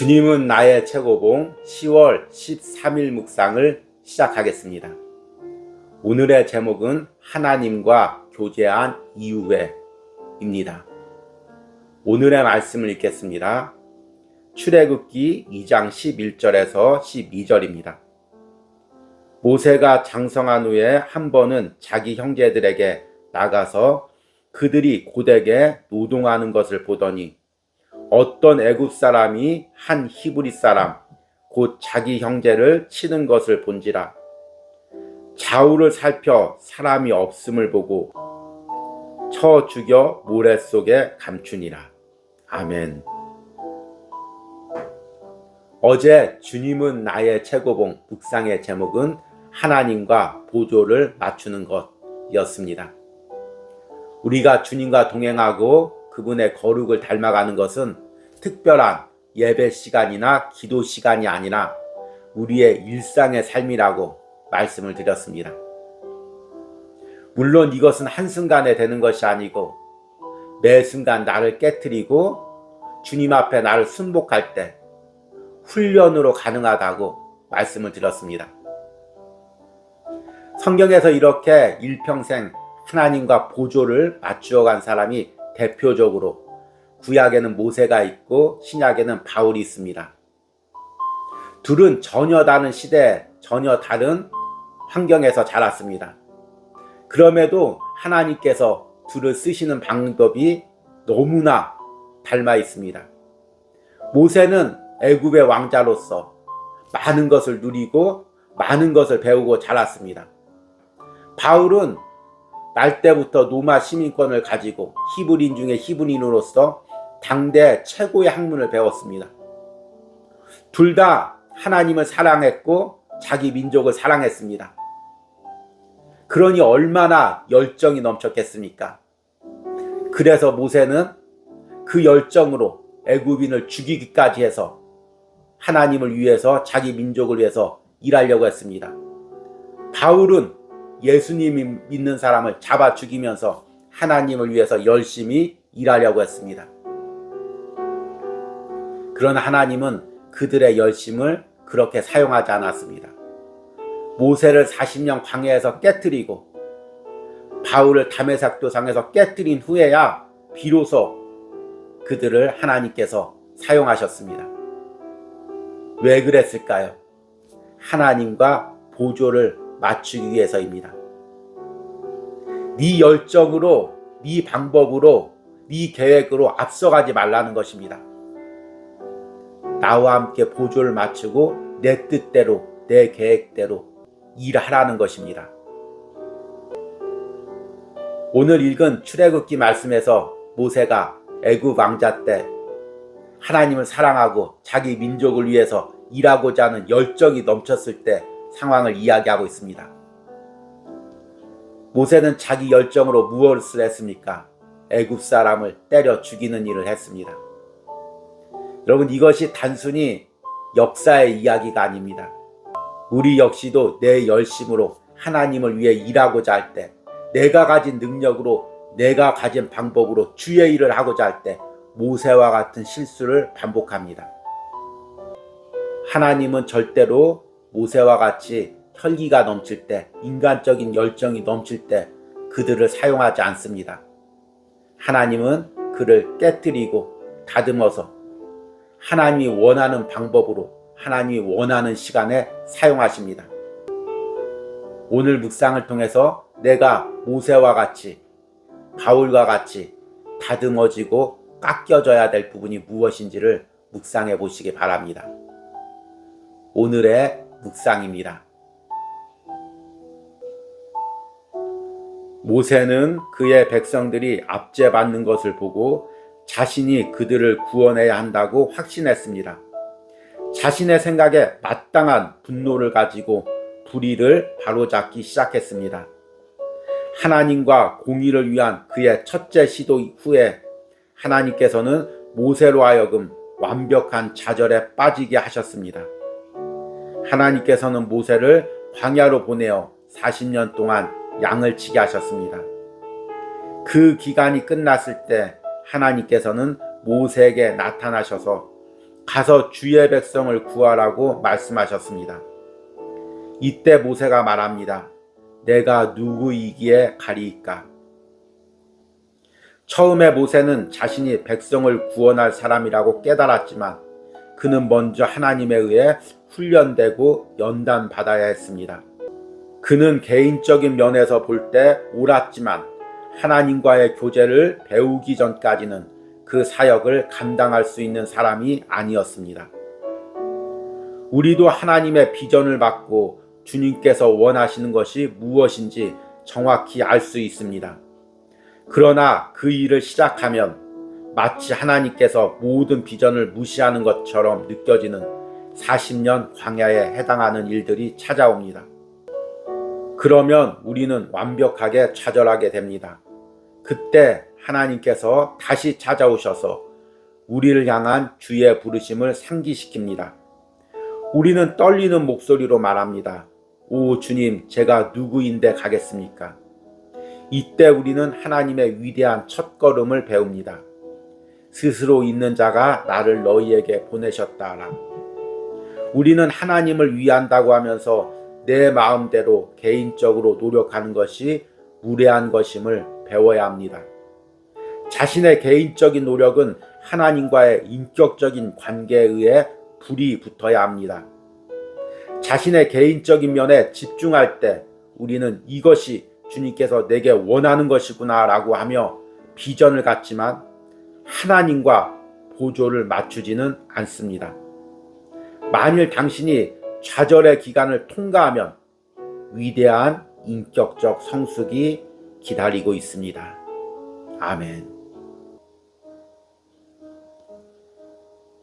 주님은 나의 최고봉 10월 13일 묵상을 시작하겠습니다. 오늘의 제목은 하나님과 교제한 이후에입니다. 오늘의 말씀을 읽겠습니다. 출애굽기 2장 11절에서 12절입니다. 모세가 장성한 후에 한 번은 자기 형제들에게 나가서 그들이 고되게 노동하는 것을 보더니 어떤 애굽 사람이 한 히브리 사람 곧 자기 형제를 치는 것을 본지라 좌우를 살펴 사람이 없음을 보고 쳐 죽여 모래 속에 감추니라 아멘. 어제 주님은 나의 최고봉 묵상의 제목은 하나님과 보조를 맞추는 것이었습니다. 우리가 주님과 동행하고 그분의 거룩을 닮아가는 것은 특별한 예배 시간이나 기도 시간이 아니라 우리의 일상의 삶이라고 말씀을 드렸습니다. 물론 이것은 한순간에 되는 것이 아니고 매 순간 나를 깨뜨리고 주님 앞에 나를 순복할 때 훈련으로 가능하다고 말씀을 드렸습니다. 성경에서 이렇게 일평생 하나님과 보조를 맞추어 간 사람이 대표적으로 구약에는 모세가 있고 신약에는 바울이 있습니다. 둘은 전혀 다른 시대, 전혀 다른 환경에서 자랐습니다. 그럼에도 하나님께서 둘을 쓰시는 방법이 너무나 닮아 있습니다. 모세는 애굽의 왕자로서 많은 것을 누리고 많은 것을 배우고 자랐습니다. 바울은 날 때부터 로마 시민권을 가지고 히브리인 중에 히브리인으로서 당대 최고의 학문을 배웠습니다. 둘 다 하나님을 사랑했고 자기 민족을 사랑했습니다. 그러니 얼마나 열정이 넘쳤겠습니까? 그래서 모세는 그 열정으로 애굽인을 죽이기까지 해서 하나님을 위해서 자기 민족을 위해서 일하려고 했습니다. 바울은 예수님이 믿는 사람을 잡아 죽이면서 하나님을 위해서 열심히 일하려고 했습니다. 그러나 하나님은 그들의 열심을 그렇게 사용하지 않았습니다. 모세를 40년 광야에서 깨뜨리고 바울을 담에삭 도상에서 깨뜨린 후에야 비로소 그들을 하나님께서 사용하셨습니다. 왜 그랬을까요? 하나님과 보조를 맞추기 위해서입니다. 네 열정으로, 네 방법으로, 네 계획으로 앞서가지 말라는 것입니다. 나와 함께 보조를 맞추고 내 뜻대로, 내 계획대로 일하라는 것입니다. 오늘 읽은 출애굽기 말씀에서 모세가 애굽 왕자 때 하나님을 사랑하고 자기 민족을 위해서 일하고자 하는 열정이 넘쳤을 때 상황을 이야기하고 있습니다. 모세는 자기 열정으로 무엇을 했습니까? 애굽 사람을 때려 죽이는 일을 했습니다. 여러분 이것이 단순히 역사의 이야기가 아닙니다. 우리 역시도 내 열심으로 하나님을 위해 일하고자 할 때, 내가 가진 능력으로, 내가 가진 방법으로 주의 일을 하고자 할 때, 모세와 같은 실수를 반복합니다. 하나님은 절대로 모세와 같이 혈기가 넘칠 때, 인간적인 열정이 넘칠 때 그들을 사용하지 않습니다. 하나님은 그를 깨뜨리고 다듬어서 하나님이 원하는 방법으로 하나님이 원하는 시간에 사용하십니다. 오늘 묵상을 통해서 내가 모세와 같이 바울과 같이 다듬어지고 깎여져야 될 부분이 무엇인지를 묵상해 보시기 바랍니다. 오늘의 묵상입니다. 모세는 그의 백성들이 압제받는 것을 보고 자신이 그들을 구원해야 한다고 확신했습니다. 자신의 생각에 마땅한 분노를 가지고 불의를 바로잡기 시작했습니다. 하나님과 공의를 위한 그의 첫째 시도 후에 하나님께서는 모세로 하여금 완벽한 좌절에 빠지게 하셨습니다. 하나님께서는 모세를 광야로 보내어 40년 동안 양을 치게 하셨습니다. 그 기간이 끝났을 때 하나님께서는 모세에게 나타나셔서 가서 주의 백성을 구하라고 말씀하셨습니다. 이때 모세가 말합니다. 내가 누구이기에 가리이까? 처음에 모세는 자신이 백성을 구원할 사람이라고 깨달았지만 그는 먼저 하나님에 의해 훈련되고 연단받아야 했습니다. 그는 개인적인 면에서 볼 때 옳았지만 하나님과의 교제를 배우기 전까지는 그 사역을 감당할 수 있는 사람이 아니었습니다. 우리도 하나님의 비전을 받고 주님께서 원하시는 것이 무엇인지 정확히 알 수 있습니다. 그러나 그 일을 시작하면 마치 하나님께서 모든 비전을 무시하는 것처럼 느껴지는 40년 광야에 해당하는 일들이 찾아옵니다. 그러면 우리는 완벽하게 좌절하게 됩니다. 그때 하나님께서 다시 찾아오셔서 우리를 향한 주의 부르심을 상기시킵니다. 우리는 떨리는 목소리로 말합니다. 오 주님, 제가 누구인데 가겠습니까? 이때 우리는 하나님의 위대한 첫걸음을 배웁니다. 스스로 있는 자가 나를 너희에게 보내셨다라. 우리는 하나님을 위한다고 하면서 내 마음대로 개인적으로 노력하는 것이 무례한 것임을 배워야 합니다. 자신의 개인적인 노력은 하나님과의 인격적인 관계에 의해 불이 붙어야 합니다. 자신의 개인적인 면에 집중할 때 우리는 이것이 주님께서 내게 원하는 것이구나 라고 하며 비전을 갖지만 하나님과 보조를 맞추지는 않습니다. 만일 당신이 좌절의 기간을 통과하면 위대한 인격적 성숙이 기다리고 있습니다. 아멘.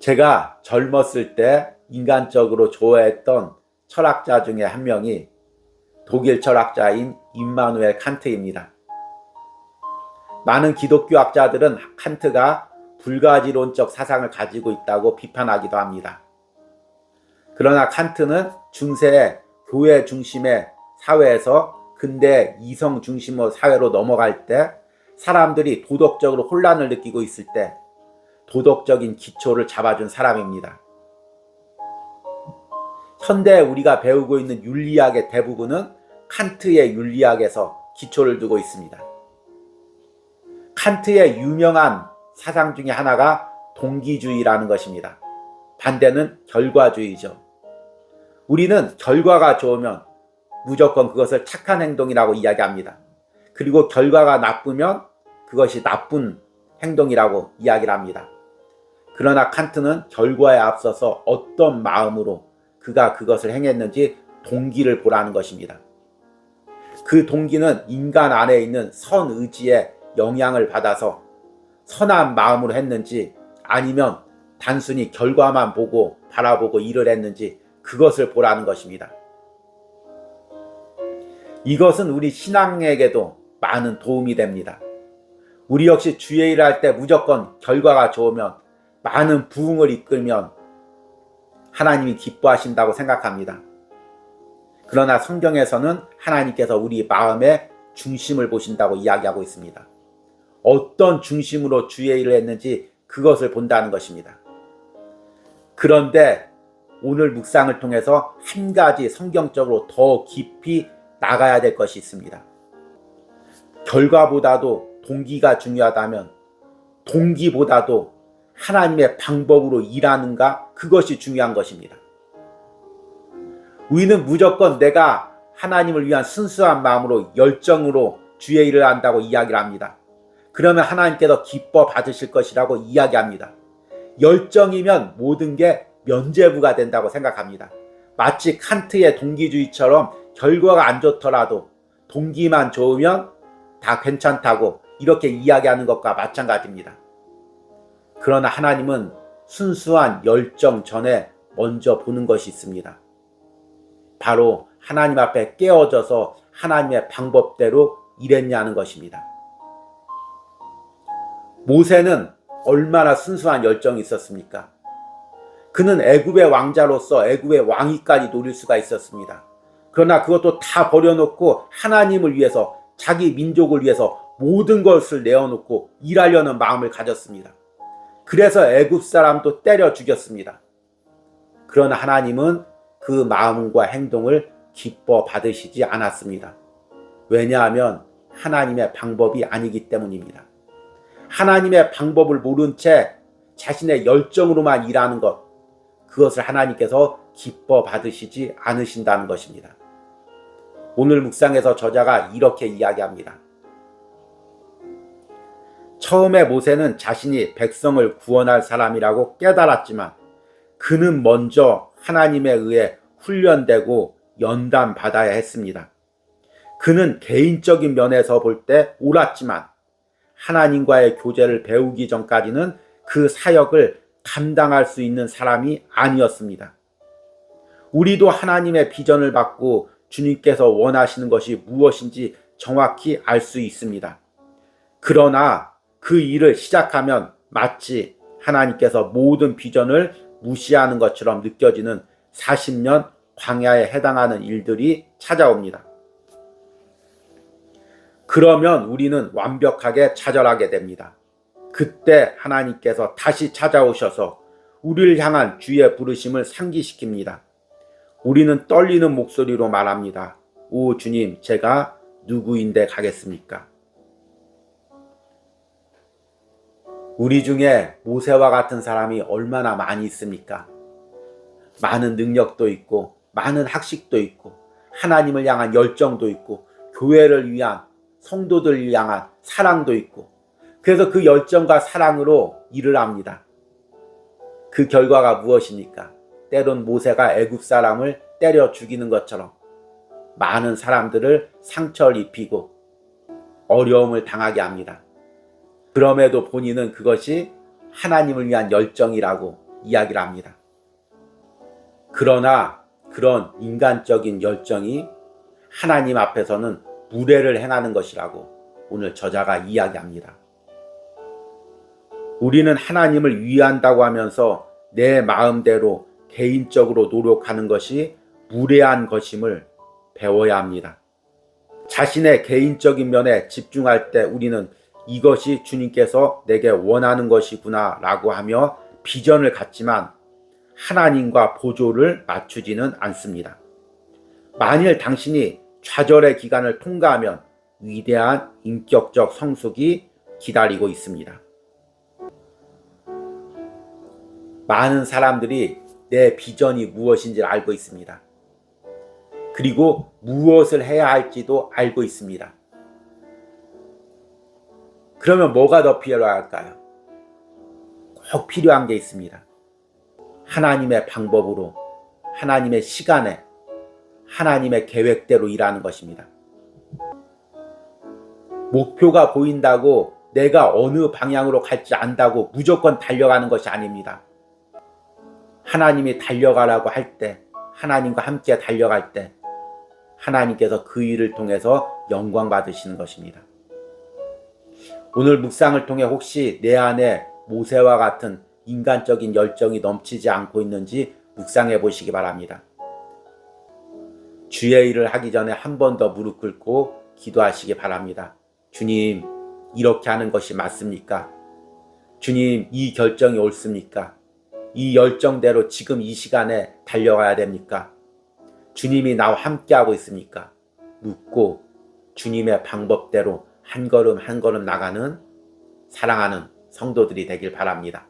제가 젊었을 때 인간적으로 좋아했던 철학자 중에 한 명이 독일 철학자인 임마누엘 칸트입니다. 많은 기독교 학자들은 칸트가 불가지론적 사상을 가지고 있다고 비판하기도 합니다. 그러나 칸트는 중세 교회 중심의 사회에서 근대 이성 중심의 사회로 넘어갈 때 사람들이 도덕적으로 혼란을 느끼고 있을 때 도덕적인 기초를 잡아준 사람입니다. 현대 우리가 배우고 있는 윤리학의 대부분은 칸트의 윤리학에서 기초를 두고 있습니다. 칸트의 유명한 사상 중에 하나가 동기주의라는 것입니다. 반대는 결과주의죠. 우리는 결과가 좋으면 무조건 그것을 착한 행동이라고 이야기합니다. 그리고 결과가 나쁘면 그것이 나쁜 행동이라고 이야기를 합니다. 그러나 칸트는 결과에 앞서서 어떤 마음으로 그가 그것을 행했는지 동기를 보라는 것입니다. 그 동기는 인간 안에 있는 선의지에 영향을 받아서 선한 마음으로 했는지 아니면 단순히 결과만 보고 바라보고 일을 했는지 그것을 보라는 것입니다. 이것은 우리 신앙에게도 많은 도움이 됩니다. 우리 역시 주의 일을 할때 무조건 결과가 좋으면 많은 부흥을 이끌면 하나님이 기뻐하신다고 생각합니다. 그러나 성경에서는 하나님께서 우리 마음의 중심을 보신다고 이야기하고 있습니다. 어떤 중심으로 주의 일을 했는지 그것을 본다는 것입니다. 그런데 오늘 묵상을 통해서 한 가지 성경적으로 더 깊이 나가야 될 것이 있습니다. 결과보다도 동기가 중요하다면 동기보다도 하나님의 방법으로 일하는가 그것이 중요한 것입니다. 우리는 무조건 내가 하나님을 위한 순수한 마음으로 열정으로 주의 일을 한다고 이야기를 합니다. 그러면 하나님께서 기뻐 받으실 것이라고 이야기합니다. 열정이면 모든 게 면죄부가 된다고 생각합니다. 마치 칸트의 동기주의처럼 결과가 안 좋더라도 동기만 좋으면 다 괜찮다고 이렇게 이야기하는 것과 마찬가지입니다. 그러나 하나님은 순수한 열정 전에 먼저 보는 것이 있습니다. 바로 하나님 앞에 깨어져서 하나님의 방법대로 일했냐는 것입니다. 모세는 얼마나 순수한 열정이 있었습니까? 그는 애굽의 왕자로서 애굽의 왕위까지 노릴 수가 있었습니다. 그러나 그것도 다 버려놓고 하나님을 위해서 자기 민족을 위해서 모든 것을 내어놓고 일하려는 마음을 가졌습니다. 그래서 애굽 사람도 때려 죽였습니다. 그러나 하나님은 그 마음과 행동을 기뻐 받으시지 않았습니다. 왜냐하면 하나님의 방법이 아니기 때문입니다. 하나님의 방법을 모른 채 자신의 열정으로만 일하는 것, 그것을 하나님께서 기뻐 받으시지 않으신다는 것입니다. 오늘 묵상에서 저자가 이렇게 이야기합니다. 처음에 모세는 자신이 백성을 구원할 사람이라고 깨달았지만 그는 먼저 하나님에 의해 훈련되고 연단 받아야 했습니다. 그는 개인적인 면에서 볼 때 옳았지만 하나님과의 교제를 배우기 전까지는 그 사역을 감당할 수 있는 사람이 아니었습니다. 우리도 하나님의 비전을 받고 주님께서 원하시는 것이 무엇인지 정확히 알 수 있습니다. 그러나 그 일을 시작하면 마치 하나님께서 모든 비전을 무시하는 것처럼 느껴지는 40년 광야에 해당하는 일들이 찾아옵니다. 그러면 우리는 완벽하게 좌절하게 됩니다. 그때 하나님께서 다시 찾아오셔서 우리를 향한 주의 부르심을 상기시킵니다. 우리는 떨리는 목소리로 말합니다. 오 주님, 제가 누구인데 가겠습니까? 우리 중에 모세와 같은 사람이 얼마나 많이 있습니까? 많은 능력도 있고, 많은 학식도 있고, 하나님을 향한 열정도 있고, 교회를 위한 성도들을 향한 사랑도 있고, 그래서 그 열정과 사랑으로 일을 합니다. 그 결과가 무엇입니까? 때론 모세가 애굽 사람을 때려 죽이는 것처럼 많은 사람들을 상처를 입히고 어려움을 당하게 합니다. 그럼에도 본인은 그것이 하나님을 위한 열정이라고 이야기를 합니다. 그러나 그런 인간적인 열정이 하나님 앞에서는 무례를 행하는 것이라고 오늘 저자가 이야기합니다. 우리는 하나님을 위한다고 하면서 내 마음대로 개인적으로 노력하는 것이 무례한 것임을 배워야 합니다. 자신의 개인적인 면에 집중할 때 우리는 이것이 주님께서 내게 원하는 것이구나 라고 하며 비전을 갖지만 하나님과 보조를 맞추지는 않습니다. 만일 당신이 좌절의 기간을 통과하면 위대한 인격적 성숙이 기다리고 있습니다. 많은 사람들이 내 비전이 무엇인지 알고 있습니다. 그리고 무엇을 해야 할지도 알고 있습니다. 그러면 뭐가 더 필요할까요? 꼭 필요한 게 있습니다. 하나님의 방법으로, 하나님의 시간에, 하나님의 계획대로 일하는 것입니다. 목표가 보인다고 내가 어느 방향으로 갈지 안다고 무조건 달려가는 것이 아닙니다. 하나님이 달려가라고 할 때, 하나님과 함께 달려갈 때, 하나님께서 그 일을 통해서 영광 받으시는 것입니다. 오늘 묵상을 통해 혹시 내 안에 모세와 같은 인간적인 열정이 넘치지 않고 있는지 묵상해 보시기 바랍니다. 주의 일을 하기 전에 한 번 더 무릎 꿇고 기도하시기 바랍니다. 주님, 이렇게 하는 것이 맞습니까? 주님, 이 결정이 옳습니까? 이 열정대로 지금 이 시간에 달려가야 됩니까? 주님이 나와 함께하고 있습니까? 묻고 주님의 방법대로 한 걸음 한 걸음 나가는 사랑하는 성도들이 되길 바랍니다.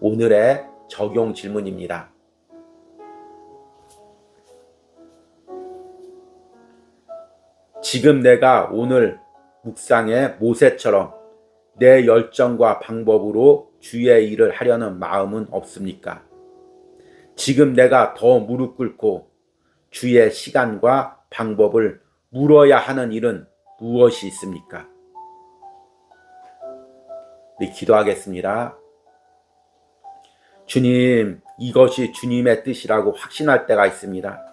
오늘의 적용 질문입니다. 지금 내가 오늘 묵상의 모세처럼 내 열정과 방법으로 주의 일을 하려는 마음은 없습니까? 지금 내가 더 무릎 꿇고 주의 시간과 방법을 물어야 하는 일은 무엇이 있습니까? 네, 기도하겠습니다. 주님, 이것이 주님의 뜻이라고 확신할 때가 있습니다.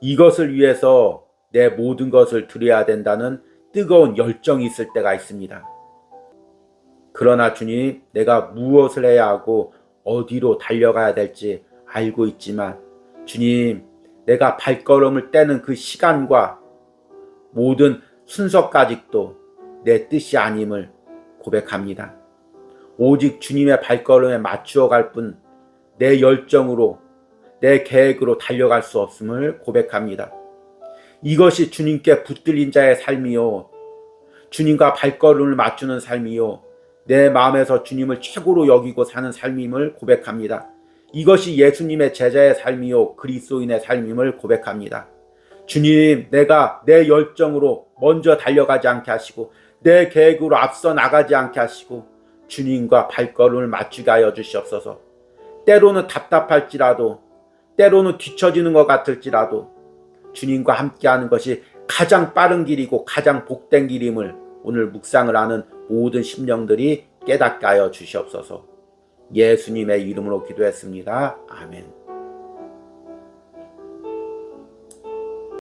이것을 위해서 내 모든 것을 드려야 된다는 뜨거운 열정이 있을 때가 있습니다. 그러나 주님, 내가 무엇을 해야 하고 어디로 달려가야 될지 알고 있지만 주님, 내가 발걸음을 떼는 그 시간과 모든 순서까지도 내 뜻이 아님을 고백합니다. 오직 주님의 발걸음에 맞추어 갈 뿐 내 열정으로 내 계획으로 달려갈 수 없음을 고백합니다. 이것이 주님께 붙들린 자의 삶이요. 주님과 발걸음을 맞추는 삶이요. 내 마음에서 주님을 최고로 여기고 사는 삶임을 고백합니다. 이것이 예수님의 제자의 삶이요. 그리스도인의 삶임을 고백합니다. 주님, 내가 내 열정으로 먼저 달려가지 않게 하시고 내 계획으로 앞서 나가지 않게 하시고 주님과 발걸음을 맞추게 하여 주시옵소서. 때로는 답답할지라도 때로는 뒤처지는 것 같을지라도 주님과 함께하는 것이 가장 빠른 길이고 가장 복된 길임을 오늘 묵상을 하는 모든 심령들이 깨닫게 하여 주시옵소서. 예수님의 이름으로 기도했습니다. 아멘.